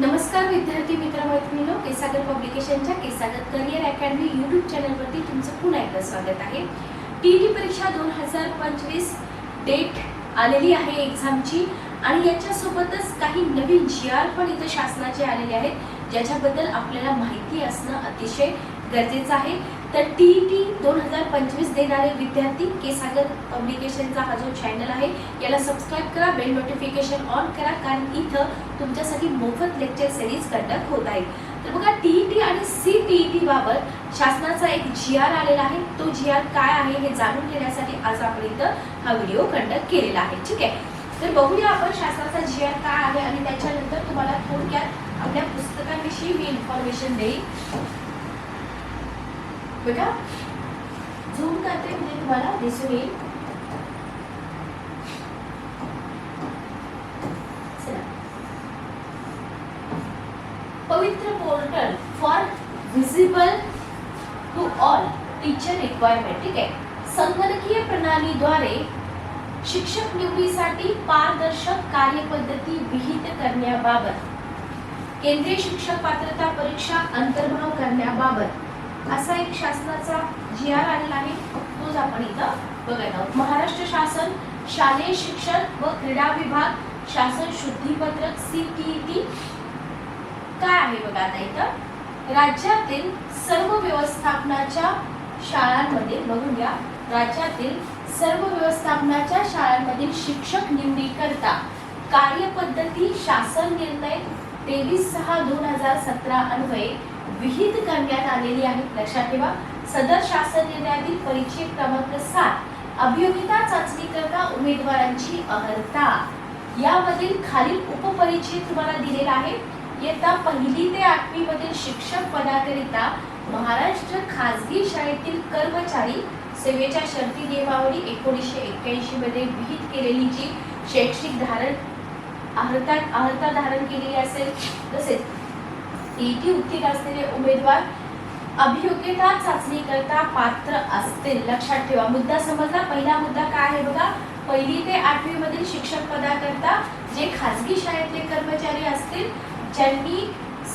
नमस्कार विद्यार्थी मित्र मैत्रिणींनो केसागर पब्लिकेशनच्या केसागर करिअर अकॅडमी यूट्यूब चॅनलवरती तुमचं पुन्हा एकदा स्वागत आहे. टी टी परीक्षा दोन हजार पंचवीस डेट आलेली आहे एक्झामची आणि याच्यासोबतच काही नवीन जी आर पण इथं शासनाचे आलेले आहेत ज्याच्याबद्दल आपल्याला माहिती असणं अतिशय गरजेचं आहे. तर टी ई टी दोन हजार पंचवीस देणारे विद्यार्थी केसागर पब्लिकेशनचा हा जो चॅनल आहे याला सबस्क्राईब करा बेल नोटिफिकेशन ऑन करा कारण इथं तुमच्यासाठी मोफत लेक्चर सिरीज कंडक्ट होत आहे तर बघा टी टी आणि सी टी टी बाबत शासनाचा एक जी आर आलेला आहे. तो जी आर काय आहे हे जाणून घेण्यासाठी आज आपण इथं हा व्हिडिओ कंडक्ट केलेला आहे. ठीक आहे? तर बघूया आपण शासनाचा जी आर काय आहे आणि त्याच्यानंतर तुम्हाला थोडक्यात आपल्या पुस्तकांविषयी मी इन्फॉर्मेशन देईल बेटा झूम करते म्हणजे तुम्हाला दिसून येईल. Pavitra portal for visible to all teacher requirement ठीक आहे? संगणकीय प्रणालीद्वारे शिक्षक निवडीसाठी पारदर्शक कार्यपद्धती विहित करण्याबाबत केंद्रीय शिक्षक पात्रता परीक्षा अंतर्भाव करण्याबाबत असा एक शासनाचा जी आर आलेला आहे तोच आपण इथं बघत आहोत. महाराष्ट्र शासन शालेय शिक्षण व क्रीडा विभाग शासन शुद्धीपत्रक सी काय आहे बघा आता इथं? राज्यातील सर्व व्यवस्थापनाच्या शाळांमध्ये बघून घ्या राज्यातील सर्व व्यवस्थापनाच्या शाळांमधील शिक्षक निवडीकरता कार्यपद्धती शासन निर्णय तेवीस सहा दोन हजार सतरा अन्वये विहित करण्यात आलेली आहे. लक्षात ठेवा सदर शासन निर्णयातील परिचय क्रमांक सात अभियोगिता चाचणी करता उमेदवारांची अर्हता यामधील खालील उपपरिचय तुम्हाला दिलेला आहे. इयत्ता पहिली ते आठवी मधील शिक्षक पदाकरिता महाराष्ट्र खासगी शाळेतील कर्मचारी सेवेच्या शर्ती नियमावली एकोणीसशे एक्क्याऐंशी मध्ये विहित केलेली जी शैक्षणिक धारण अर्हता अर्हता धारण केलेली असेल तसेच टीटी उत्तीर्ण असलेले उमेदवार अभियोग्यता चाचणी करता पात्र असतील. लक्षात ठेवा मुद्दा समजला पहिला मुद्दा काय आहे बघा? पहिली ते आठवी मधील शिक्षक पदाकरता जे खासगी शाळेतले कर्मचारी असतील ज्यांनी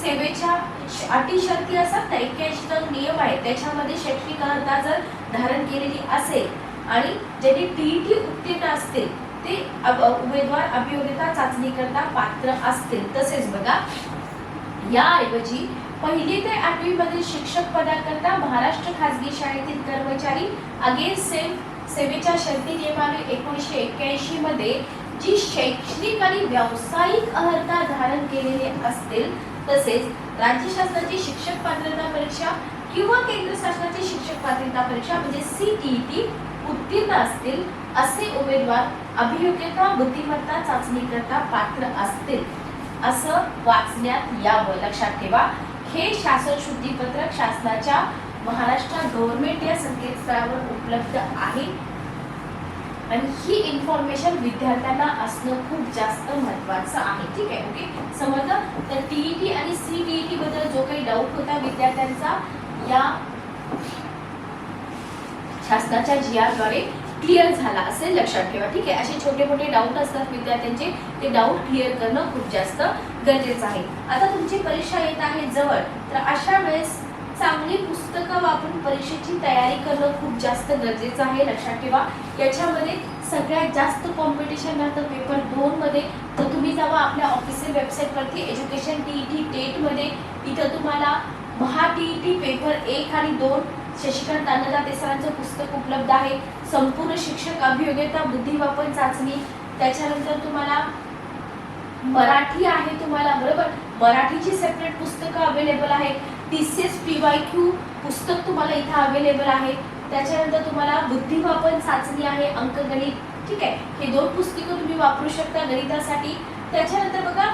सेवेच्या श- अटी शर्ती असतात ना एक्क्याऐंशी जो नियम आहे त्याच्यामध्ये शैक्षणिक अर्हता जर धारण केलेली असेल आणि ज्यांनी टीईटी उत्तीर्ण असतील ते उमेदवार अभियोग्यता चाचणी करता पात्र असतील. तसेच बघा याऐवजी पहिली ते आठवी मधील शिक्षक पदाकरता महाराष्ट्र खासगी शाळेतील कर्मचारी अगेन सेम सेवेच्या शर्ती नियमावली एकोणीसशे एक्क्याऐंशी मध्ये जी शैक्षणिक आणि व्यावसायिक अर्हता धारण केलेले असतील तसेच राज्य शासनाची शिक्षक पात्रता परीक्षा किंवा केंद्र शासनाची शिक्षक पात्रता परीक्षा म्हणजे सीटीईटी उत्तीर्ण असतील असे उमेदवार अभियोग्यता बुद्धिमत्ता चाचणी करता पात्र असतील. असं वाचण्यात यावं. लक्षात ठेवा. हे शासन शुद्धीपत्रक शासनाच्या महाराष्ट्र गव्हर्नमेंट या संकेतस्थळावर उपलब्ध आहे. आणि ही इन्फॉर्मेशन विद्यार्थ्यांना असणं खूप जास्त महत्वाचं आहे. ठीक आहे ओके समजलं? तर टीईटी आणि सीटीईटी बद्दल जो काही डाऊट होता विद्यार्थ्यांचा या शासनाच्या जी आरद्वारे क्लिअर झाला असेल लक्षात ठेवा. ठीक आहे? असे छोटे मोठे डाऊट असतात विद्यार्थ्यांचे ते डाऊट क्लिअर करणं खूप जास्त गरजेचं आहे. आता तुमची परीक्षा येत आहे जवळ तर अशा वेळेस चांगली पुस्तकं वापरून परीक्षेची तयारी करणं खूप जास्त गरजेचं आहे लक्षात ठेवा. याच्यामध्ये सगळ्यात जास्त कॉम्पिटिशन राहतं पेपर दोनमध्ये तर तुम्ही जावा आपल्या ऑफिशियल वेबसाईटवरती एज्युकेशन टी ई टी टेटमध्ये इथं तुम्हाला Maha T E T paper एक आणि दोन शशिकांत अन्नदाते सरांचं पुस्तक उपलब्ध आहे. संपूर्ण शिक्षक अभियोग्यता बुद्धिवापन चाचणी त्याच्यानंतर तुम्हाला मराठी आहे तुम्हाला बरोबर? मराठीची सेपरेट पुस्तकं अवेलेबल आहे टी पी वाय क्यू पुस्तक तुम्हाला इथं अवेलेबल आहे. त्याच्यानंतर तुम्हाला बुद्धिवापन चाचणी आहे अंकगणित. ठीक आहे? हे दोन पुस्तकं तुम्ही वापरू शकता गणितासाठी. त्याच्यानंतर बघा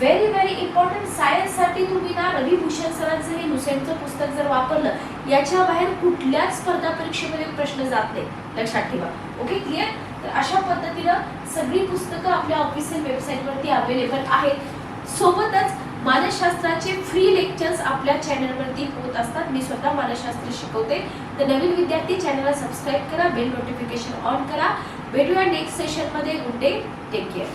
व्हेरी व्हेरी इम्पॉर्टंट सायन्ससाठी तुम्ही ना रविभूषण सरांचं हे नुसेंटचं पुस्तक जर वापरलं याच्या बाहेर कुठल्याच स्पर्धा परीक्षेमध्ये प्रश्न जात नाही लक्षात ठेवा. ओके क्लिअर तर अशा पद्धतीनं सगळी पुस्तकं आपल्या ऑफिशियल वेबसाईटवरती अवेलेबल आहेत. सोबतच मानसशास्त्राचे फ्री लेक्चर्स आपल्या चॅनलवरती होत असतात. मी स्वतः मानसशास्त्र शिकवते. तर नवीन विद्यार्थी चॅनलला सबस्क्राईब करा. बेल नोटिफिकेशन ऑन करा. भेटूया नेक्स्ट सेशनमध्ये गुड डे टेक केअर